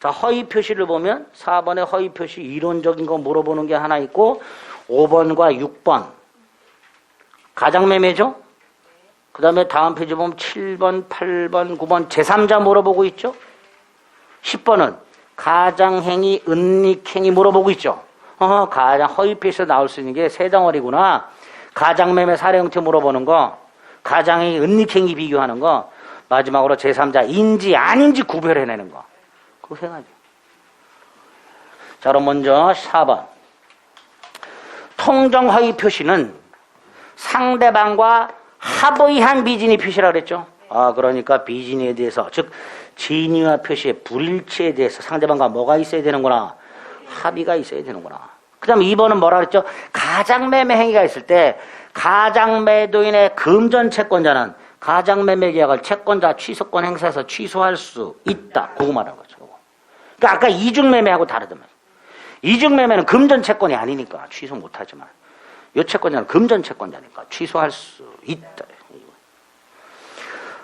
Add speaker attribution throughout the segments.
Speaker 1: 자, 허위 표시를 보면 4번에 허위 표시 이론적인 거 물어보는 게 하나 있고 5번과 6번 가장 매매죠? 그 다음에 다음 페이지 보면 7번, 8번, 9번 제3자 물어보고 있죠? 10번은 가장행위, 은닉행위 물어보고 있죠? 어, 가장 허위 표시에서 나올 수 있는 게 세 덩어리구나. 가장매매 사례 형태 물어보는 거, 가장행위, 은닉행위 비교하는 거, 마지막으로 제3자 인지 아닌지 구별해내는 거. 가지. 자, 그럼 먼저 4번. 통정 허위 표시는 상대방과 합의한 비진이 표시라 그랬죠. 아, 그러니까 비진에 대해서, 즉, 진위와 표시의 불일치에 대해서 상대방과 뭐가 있어야 되는구나. 합의가 있어야 되는구나. 그 다음 2번은 뭐라 그랬죠? 가장매매 행위가 있을 때, 가장매도인의 금전 채권자는 가장매매 계약을 채권자 취소권 행사해서 취소할 수 있다. 그거 말하는 거죠. 그러니까 아까 이중매매하고 다르더만. 이중매매는 금전 채권이 아니니까 취소 못하지만, 요 채권자는 금전 채권자니까 취소할 수 있다.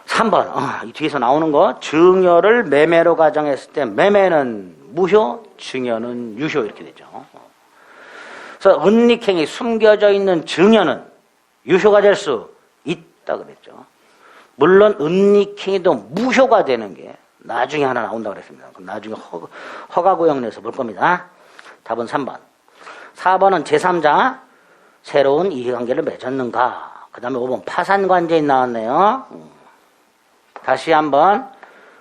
Speaker 1: 3번, 어, 이 뒤에서 나오는 거, 증여를 매매로 가정했을 때 매매는 무효, 증여는 유효 이렇게 되죠. 그래서 은닉행이 숨겨져 있는 증여는 유효가 될 수 있다 그랬죠. 물론 은닉행위도 무효가 되는 게 나중에 하나 나온다 그랬습니다. 그럼 나중에 허, 허가구역 내에서 볼 겁니다. 답은 3번. 4번은 제3자 새로운 이해관계를 맺었는가. 그 다음에 5번 파산관계인 나왔네요. 음. 다시 한번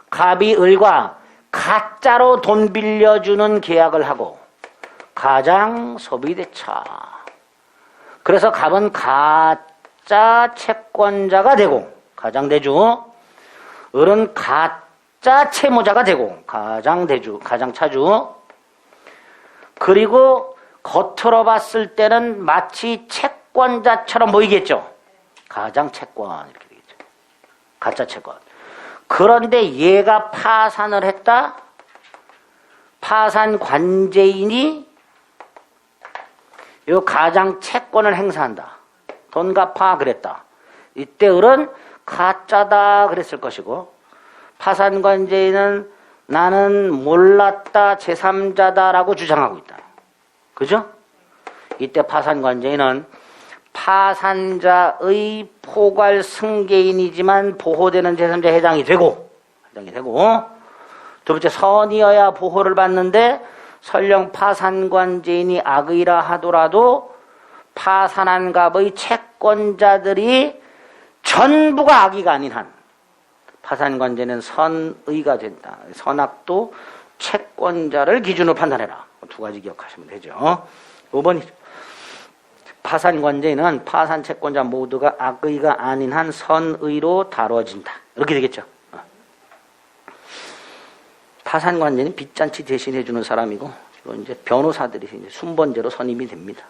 Speaker 1: 갑이 을과 가짜로 돈 빌려주는 계약을 하고 가장 소비대차. 그래서 갑은 가짜 채권자가 되고 가장 대주 을은 가짜 채무자가 되고 가장 대주 가장 차주 그리고 겉으로 봤을 때는 마치 채권자처럼 보이겠죠. 가장 채권 이렇게 되겠죠. 가짜 채권. 그런데 얘가 파산을 했다. 파산 관제인이 요 가장 채권을 행사한다. 돈 갚아 그랬다. 이때 을은 가짜다 그랬을 것이고 파산 관제인은 나는 몰랐다 제3자다라고 주장하고 있다. 그죠? 이때 파산 관제인은 파산자의 포괄 승계인이지만 보호되는 제3자에 해당이 되고 해당이 되고 두 번째 선이어야 보호를 받는데 설령 파산관제인이 악의라 하더라도 파산한 갑의 채권자들이 전부가 악의가 아닌 한 파산관제는 선의가 된다. 선악도 채권자를 기준으로 판단해라. 두 가지 기억하시면 되죠. 5번이죠. 파산관제는 파산 채권자 모두가 악의가 아닌 한 선의로 다뤄진다. 이렇게 되겠죠. 어. 파산관제는 빚잔치 대신해 주는 사람이고 이제 변호사들이 이제 순번제로 선임이 됩니다.